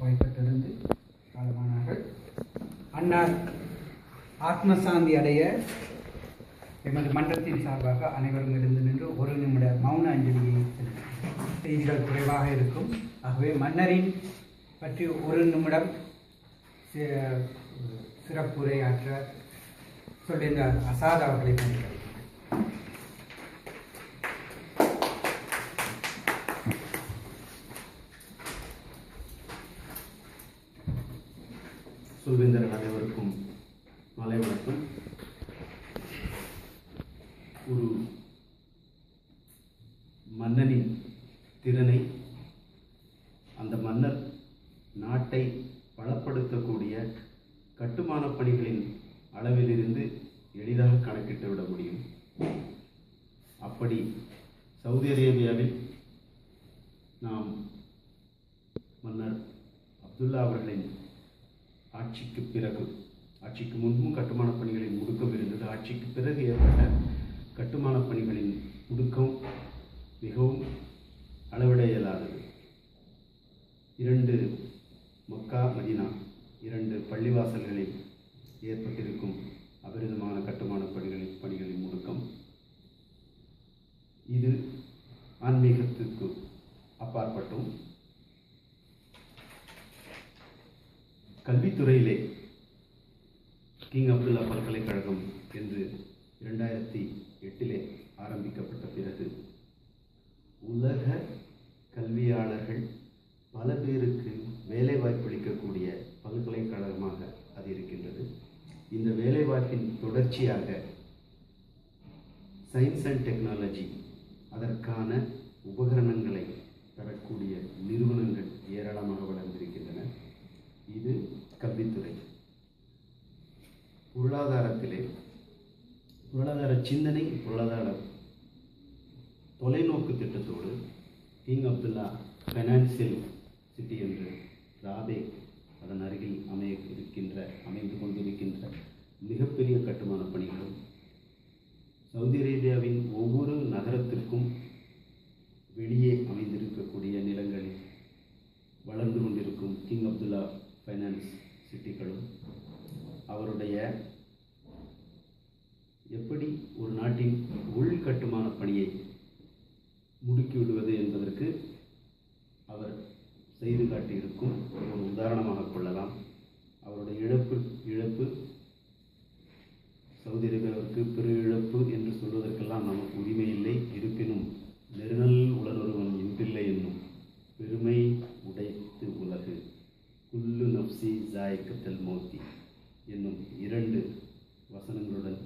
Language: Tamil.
வாய்ப்பட்டிருந்து காலமானார்கள் அன்னார் ஆத்மசாந்தி அடைய எமது மன்றத்தின் சார்பாக அனைவரும் இருந்து நின்று ஒரு நிமிட மௌன அஞ்சலியை செய்திகள் குறைவாக இருக்கும். ஆகவே மன்னரின் பற்றி ஒரு நிமிடம் சிறப்புரையாற்ற சொல்லியிருந்தார் அசாத் அவர்களை பணிக்கிறேன் அனைவருக்கும் மாலை வணக்கம். ஒரு மன்னனின் திறனை அந்த மன்னர் நாட்டை பலப்படுத்தக்கூடிய கட்டுமான பணிகளின் அளவிலிருந்து எளிதாக கணக்கிட்டு விட முடியும். அப்படி சவுதி அரேபியாவில் நாம் மன்னர் அப்துல்லா அவர்களின் ஆட்சிக்கு பிறகு ஆட்சிக்கு முன்பும் கட்டுமான பணிகளின் முடுக்கம் இருந்தது. ஆட்சிக்கு பிறகு ஏற்பட்ட கட்டுமான பணிகளின் முடுக்கம் மிகவும் அளவிட இயலாதது இரண்டு மக்கா மதினா இரண்டு பள்ளிவாசல்களில் ஏற்பட்டிருக்கும் அபரிதமான கட்டுமான பணிகளின் பணிகளின் முடுக்கம். இது ஆன்மீகத்திற்கு அப்பாற்பட்டும். கல்வித்துறையிலே கிங் அப்துல்லா பல்கலைக்கழகம் என்று இரண்டாயிரத்தி எட்டிலே ஆரம்பிக்கப்பட்ட பிறகு உலக கல்வியாளர்கள் பல பேருக்கு வேலைவாய்ப்பளிக்கக்கூடிய பல்கலைக்கழகமாக அது இருக்கின்றது. இந்த வேலைவாய்ப்பின் தொடர்ச்சியாக சயின்ஸ் அண்ட் டெக்னாலஜி அதற்கான உபகரணங்களை தரக்கூடிய நிறுவனங்கள் ஏராளமாக வளர்ந்திருக்கின்றன இது கல்வித்துறை. பொருளாதாரத்திலே பொருளாதார சிந்தனை பொருளாதார தொலைநோக்கு திட்டத்தோடு கிங் அப்துல்லா ஃபைனான்சியல் சிட்டி என்று ராபே அதன் அருகில் அமைய இருக்கின்ற அமைந்து கொண்டிருக்கின்ற மிகப்பெரிய கட்டுமான பணிகளும் சவுதி அரேபியாவின் ஒவ்வொரு நகரத்திற்கும் வெளியே அமைந்திருக்கக்கூடிய நிலங்களில் வளர்ந்து கொண்டிருக்கும் கிங் அப்துல்லா ஃபைனான்ஸ் சிட்டிகளும் அவருடைய எப்படி ஒரு நாட்டின் உள்கட்டுமான பணியை முடுக்கிவிடுவது என்பதற்கு அவர் செய்து காட்டியிருக்கும் ஒரு உதாரணமாக கொள்ளலாம். அவருடைய இழப்பு இழப்பு சவுதி அரேபியாவிற்கு பெரு இழப்பு என்று சொல்வதற்கெல்லாம் நமக்கு உரிமை இல்லை. ஜாயக்கத்தல் மோத்தி என்னும் இரண்டு வசனங்களுடன்